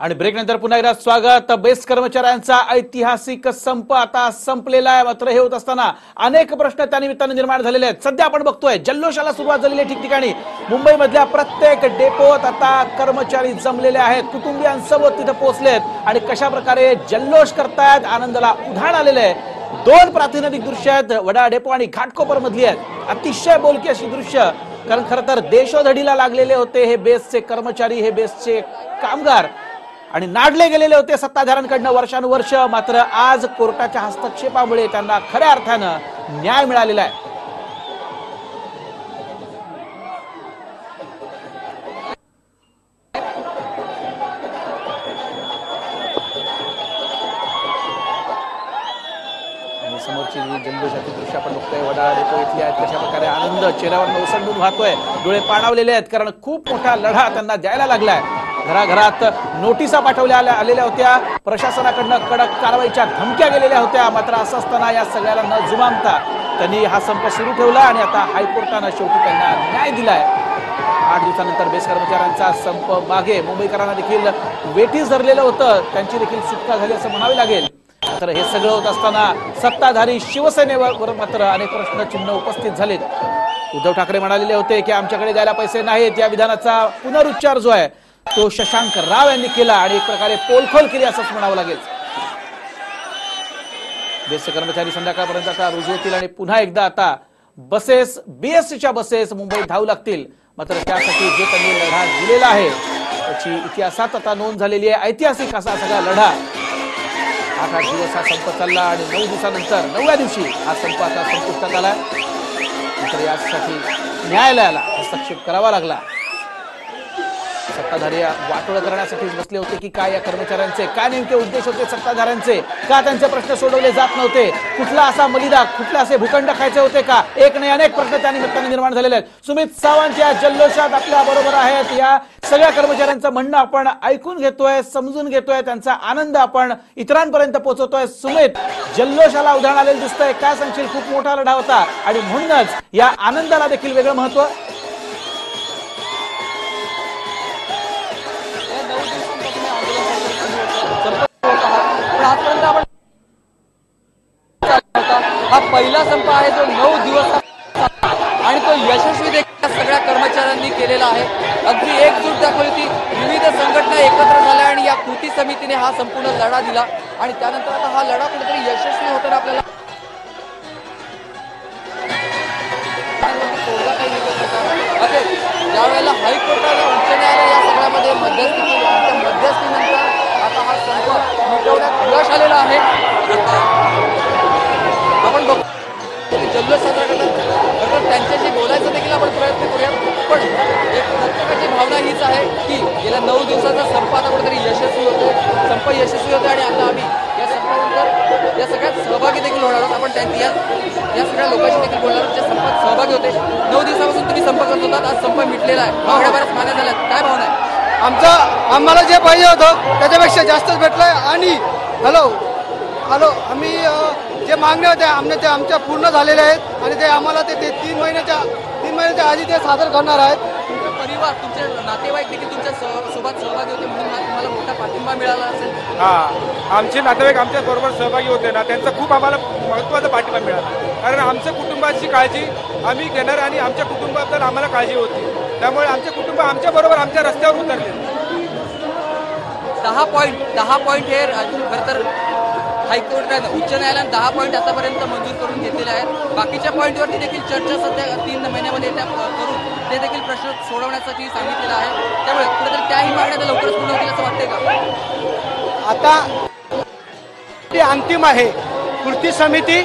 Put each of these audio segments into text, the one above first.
आणि ब्रेक नंतर पुन्हा एकदा स्वागत. बेस्ट कर्मचाऱ्यांचा ऐतिहासिक संप आता संपलेला आहे. मात्र हे होत असताना अनेक प्रश्न त्या निर्माण झालेले आहेत. सध्या आपण बघतोय जल्लोषाला सुरुवात झालेली आहे ठिकठिकाणी. मुंबईमधल्या प्रत्येक डेपोत आता कर्मचारी जमलेले आहेत. कुटुंबियांसोबत तिथे पोहोचलेत आणि कशा प्रकारे जल्लोष करतायत आनंदाला उधाण आलेले आहे. दोन प्रातिनिधिक दृश्य आहेत. वडा डेपो आणि घाटकोपर मधली आहेत. अतिशय बोलकी अशी दृश्य. कारण खरं तर देशोधडीला लागलेले होते हे बेसचे कर्मचारी हे बेसचे कामगार. आणि नाडले गेलेले होते सत्ताधाऱ्यांकडनं वर्षानुवर्ष. मात्र आज कोर्टाच्या हस्तक्षेपामुळे त्यांना खऱ्या अर्थानं न्याय मिळालेला आहे. समोरची जल्लोषाची दृश्य आपण बघतोय वडा डेपो इथली आहेत कशा प्रकारे आनंद चेहऱ्यावर ओसंडून वाहतोय डोळे पाणावलेले आहेत कारण खूप मोठा लढा त्यांना द्यायला लागलाय. घराघरात नोटिसा पाठवल्या आलेल्या होत्या. प्रशासनाकडनं कडक कारवाईच्या धमक्या गेलेल्या होत्या. मात्र असं असताना या सगळ्याला न जुमानता त्यांनी हा संप सुरू ठेवला आणि आता हायकोर्टानं शेवटी त्यांना न्याय दिलाय. आठ दिवसानंतर बेस कर्मचाऱ्यांचा संप मागे. मुंबईकरांना देखील वेठीस धरलेलं होतं. त्यांची देखील सुटका झाली असं म्हणावे लागेल. तर हे सगळं होत असताना सत्ताधारी शिवसेनेवर मात्र अनेक प्रश्नचिन्ह उपस्थित झालेत. उद्धव ठाकरे म्हणालेले होते की आमच्याकडे द्यायला पैसे नाहीत. या विधानाचा पुनरुच्चार जो आहे तो शशांक राव यांनी केला आणि एक प्रकारे पोलखोल केली असंच म्हणावं लागेल. बेस्ट कर्मचारी संध्याकाळपर्यंत आता रुजू होतील आणि पुन्हा एकदा आता बसेस बीएससीच्या बसेस मुंबईत धावू लागतील. मात्र त्यासाठी जे त्यांनी लढा दिलेला आहे त्याची इतिहासात आता नोंद झालेली आहे. ऐतिहासिक असा सगळा लढा. आठ आठ दिवस हा संप चालला आणि नऊ दिवसानंतर नवव्या दिवशी हा संप आता संपुष्टात आला. मात्र यासाठी न्यायालयाला हस्तक्षेप करावा लागला. सत्ताधारी वाटोळ करण्यासाठीच बसले होते की काय या कर्मचाऱ्यांचे? काय नेमके उद्देश होते सत्ताधाऱ्यांचे? का त्यांचे प्रश्न सोडवले जात नव्हते? कुठला असा मलिदा कुठला असे भूखंड खायचे होते का? एक नाही अनेक प्रश्न त्या निमित्ताने निर्माण झालेले आहेत. सुमित सावंत या जल्लोषात आपल्या बरोबर आहेत. या सगळ्या कर्मचाऱ्यांचं म्हणणं आपण ऐकून घेतोय समजून घेतोय. त्यांचा आनंद आपण इतरांपर्यंत पोहोचवतोय. सुमित जल्लोषाला उदाहरण आलेलं दिसतंय. काय सांगशील? खूप मोठा लढा होता. आणि म्हणूनच या आनंदाला देखील वेगळं महत्त्व पहिला संप आहे जो नऊ दिवस आणि तो यशस्वी देखील सगळ्या कर्मचाऱ्यांनी केलेला आहे. अगदी एकजूट दाखवली होती विविध संघटना एकत्र झाल्या आणि या कृती समितीने हा संपूर्ण लढा दिला. आणि त्यानंतर आता हा लढा कुठेतरी यशस्वी होताना आपल्याला त्यावेळेला काही हायकोर्टाने उच्च न्यायालय या सगळ्यामध्ये मध्यस्थी केली. आणि त्या मध्यस्थीनंतर आता हा संप मिटवण्यात यश आलेला आहे. जल्लोष साजरा करतात. तर त्यांच्याशी बोलायचा देखील आपण प्रयत्न करूया पण एक प्रत्येकाची भावना हीच आहे की गेल्या नऊ दिवसाचा संप आता कुठेतरी यशस्वी होतो संप यशस्वी होतो आणि आता आम्ही या संपानंतर या सगळ्यात सहभागी देखील होणार आहोत. आपण त्यांनी या या सगळ्या लोकांशी देखील बोलणार आहोत. जे संपात सहभागी होते. नऊ दिवसापासून तुम्ही संप करत होतात. आज संप मिटलेला आहे. मागण्या बऱ्याच मान्य झाल्यात. काय भावना आहे? आमचं आम्हाला जे पाहिजे होतं त्याच्यापेक्षा जास्तच भेटलंय आणि हॅलो हॅलो आम्ही जे मागण्या होत्या आमच्या ते आमच्या पूर्ण झालेल्या आहेत आणि ते आम्हाला ते ते तीन महिन्याच्या तीन महिन्याच्या आधी ते सादर करणार आहेत. तुमचा परिवार तुमचे नातेवाईक देखील तुमच्यासोबत सहभागी होते म्हणून हा तुम्हाला मोठा पाठिंबा मिळाला असेल. हा आमचे नातेवाईक आमच्या बरोबर सहभागी होते ना त्यांचा खूप आम्हाला महत्त्वाचा पाठिंबा मिळाला. कारण आमच्या कुटुंबाची काळजी आम्ही घेणार आणि आमच्या कुटुंबाबद्दल आम्हाला काळजी होती. त्यामुळे आमचे कुटुंब आमच्या बरोबर आमच्या रस्त्यावर उतरले. दहा पॉईंट दहा पॉईंट हे खरं तर हायकोर्टानं उच्च न्यायालयानं दहा पॉईंट आतापर्यंत मंजूर करून घेतलेले आहेत. बाकीच्या पॉईंटवरती देखील चर्चा सध्या तीन महिन्यामध्ये त्या करून ते देखील प्रश्न सोडवण्यासाठी सांगितलेलं आहे. त्यामुळे कुठेतरी त्याही मागण्या लवकरच पूर्ण होतील असं वाटतंय का? आता ते अंतिम आहे. कृती समिती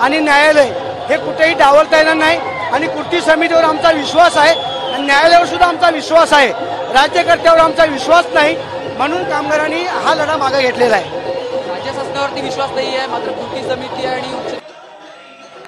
आणि न्यायालय हे कुठेही डावलता येणार नाही. आणि कृती समितीवर आमचा विश्वास आहे आणि न्यायालयावर सुद्धा आमचा विश्वास आहे. राज्यकर्त्यावर आमचा विश्वास नाही. म्हणून कामगारांनी हा लढा मागे घेतलेला आहे. राज्य विश्वास नाही आहे मात्र कृती समिती आणि उच्च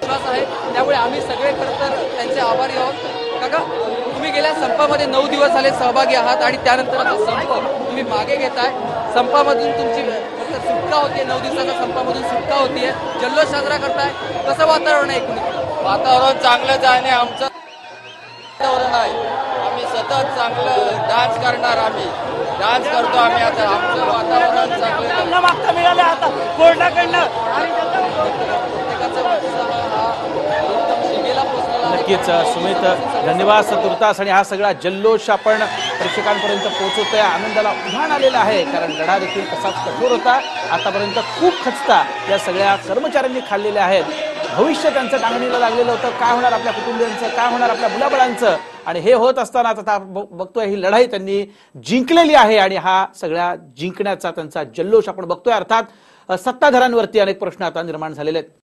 विश्वास आहे. त्यामुळे आम्ही सगळे खरं तर त्यांचे आभारी आहोत. काका तुम्ही गेल्या संपामध्ये नऊ दिवस झाले सहभागी आहात आणि त्यानंतर आता संप तुम्ही मागे घेताय. संपामधून तुमची फक्त सुटका होते नऊ दिवसाच्या संपामधून सुटका होतीये. जल्लोष साजरा करताय. कसं वातावरण आहे एकूण? वातावरण चांगलंच आहे आणि आमचं वातावरण आहे. आम्ही सतत चांगलं डान्स करणार आम्ही. डान्स करतो आम्ही आता. आमचं वातावरण चांगलं मागता मिळाले आता. कोर्टाकडनं. आणि हा नक्कीच सुमित धन्यवाद तुर्तास आणि हा सगळा जल्लोष आपण प्रेक्षकांपर्यंत पोहोचवतोय. आनंदाला उधाण आलेला आहे कारण लढा देखील तसाच कठोर होता. आतापर्यंत खूप खचता या सगळ्या कर्मचाऱ्यांनी खाल्लेले आहेत. भविष्य त्यांचं टांगणीला लागलेलं होतं. काय होणार आपल्या कुटुंबियांचं? काय होणार आपल्या मुलाबळांचं? आणि हे होत असताना आता ब- बघतोय ही लढाई त्यांनी जिंकलेली आहे आणि हा सगळ्या जिंकण्याचा त्यांचा जल्लोष आपण बघतोय. अर्थात सत्ताधारांवरती सत्ताधाऱ्यांवरती अनेक प्रश्न आता निर्माण झालेले आहेत.